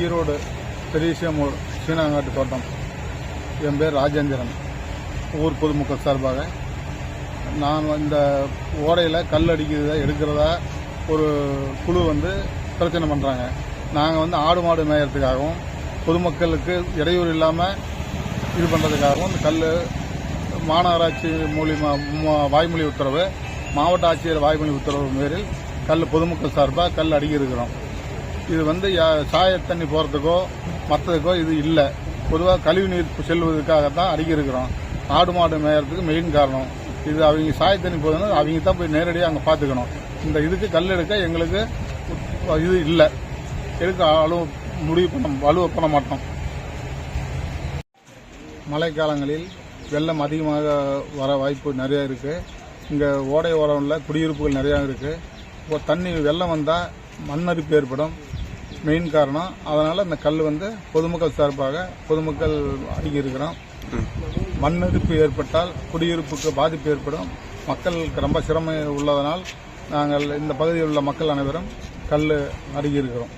ஈரோடு பெரியசியமூர் சீனாங்காட்டு தோட்டம். என் பேர் ராஜேந்திரன். ஊர் பொதுமக்கள் சார்பாக. நான் இந்த ஓடையில் கல் அடிக்கிறதா எடுக்கிறதா ஒரு குழு வந்து பிரச்சனை பண்ணுறாங்க நாங்கள் வந்து ஆடு மாடு மேயறதுக்காகவும் பொதுமக்களுக்கு இடையூறு இல்லாமல் இது பண்ணுறதுக்காகவும் இந்த கல் மாநகராட்சி மூலியமாக வாய்மொழி உத்தரவு மாவட்ட ஆட்சியர் வாய்மொழி உத்தரவு பேரில் கல் பொதுமக்கள் சார்பாக கல் அடிக்கிருக்கிறோம். இது வந்து யா- சாய தண்ணி போகிறதுக்கோ மற்றதுக்கோ இது இல்லை. பொதுவாக கழிவு நீர் செல்வதற்காக தான் அடிக்க இருக்கிறோம். ஆடு மாடு மேயறதுக்கு மெயின் காரணம். இது அவங்க சாய தண்ணி போதுன்னா அவங்க தான் போய் நேரடியாக அங்கே பார்த்துக்கணும் இந்த இதுக்கு கல் எடுக்க எங்களுக்கு இது இல்லை. எடுக்க அளவு முடிவு பண்ண வலுவை பண்ண மாட்டோம். மழைக்காலங்களில் வெள்ளம் அதிகமாக வர வாய்ப்பு நிறையா இருக்குது இங்கே ஓடை ஓரம் இல்லை குடியிருப்புகள் நிறையா இருக்குது இப்போ தண்ணி வெள்ளம் வந்தால் மண்ணரிப்பு ஏற்படும். மெயின் காரணம் அதனால் இந்த கல் வந்து பொதுமக்கள் சார்பாக பொதுமக்கள் அடிக்க இருக்கிறோம். மண்ணரிப்பு ஏற்பட்டால் குடியிருப்புக்கு பாதிப்பு ஏற்படும். மக்களுக்கு ரொம்ப சிரமம் உள்ளதனால் நாங்கள் இந்த பகுதியில் உள்ள மக்கள் அனைவரும் கல் அருகி இருக்கிறோம்.